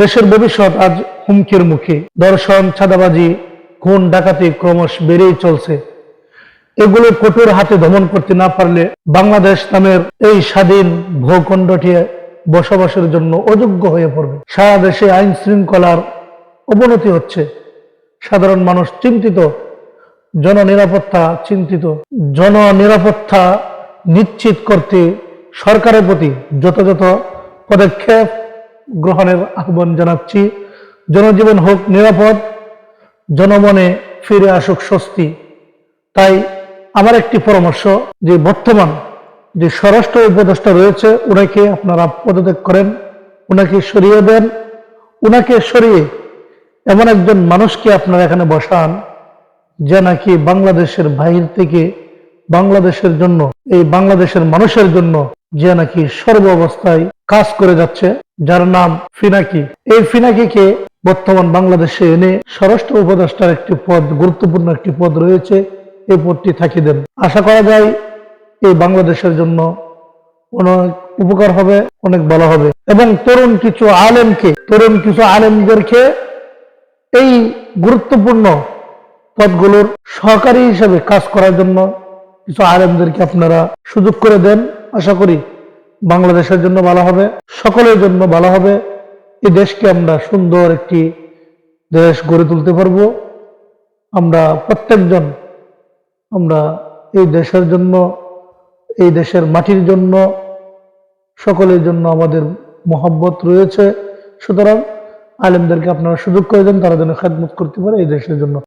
দেশের ভবিষ্যৎ আজ হুমকির মুখে। দর্শন ছাদাবাজি খুন, ডাকাতি ক্রমশ বেড়েই চলছে। এগুলো কঠোর হাতে দমন করতে না পারলে বাংলাদেশ নামের এই স্বাধীন ভূখণ্ডটি বসবাসের জন্য অযোগ্য হয়ে পড়বে। সারা দেশে আইন শৃঙ্খলার অবনতি হচ্ছে। সাধারণ মানুষ চিন্তিত, জননিরাপত্তা চিন্তিত, জননিরাপত্তা নিশ্চিত করতে সরকারের প্রতি যথাযথ পদক্ষেপ গ্রহণের আহ্বান জানাচ্ছি। জনজীবন হোক নিরাপদ, জনমনে ফিরে আসুক স্বস্তি। তাই আমার একটি পরামর্শ, যে বর্তমান যে স্বরাষ্ট্র উপদেষ্টা রয়েছে ওনাকে আপনারা পদত্যাগ করেন। ওনাকে সরিয়ে দেন। ওনাকে সরিয়ে এমন একজন মানুষকে আপনারা এখানে বসান, যে নাকি বাংলাদেশের বাহির থেকে বাংলাদেশের জন্য, এই বাংলাদেশের মানুষের জন্য যে নাকি সর্ব অবস্থায় কাজ করে যাচ্ছে। যার নাম ফিনাকি। এই ফিনাকিকে বর্তমান বাংলাদেশে এনে স্বরাষ্ট্র উপদেষ্টার একটি পদ, গুরুত্বপূর্ণ একটি পদ রয়েছে। এই পদটি থাকিয়ে দেন। আশা করা যায় এই বাংলাদেশের জন্য অনেক উপকার হবে, অনেক ভালো হবে। এবং তরুণ কিছু আলেমকে, তরুণ কিছু আলেমদেরকে এই গুরুত্বপূর্ণ পদগুলোর সহকারী হিসেবে কাজ করার জন্য কিছু আলেমদেরকে আপনারা সুযোগ করে দেন। আশা করি বাংলাদেশের জন্য ভালো হবে, সকলের জন্য ভালো হবে। এই দেশকে আমরা সুন্দর একটি দেশ গড়ে তুলতে পারব। আমরা প্রত্যেকজন আমরা এই দেশের জন্য, এই দেশের মাটির জন্য, সকলের জন্য আমাদের মহব্বত রয়েছে। সুতরাং আলেমদেরকে আপনারা সুযোগ করে দেন, তারা যেন খেদমত করতে পারে এই দেশের জন্য।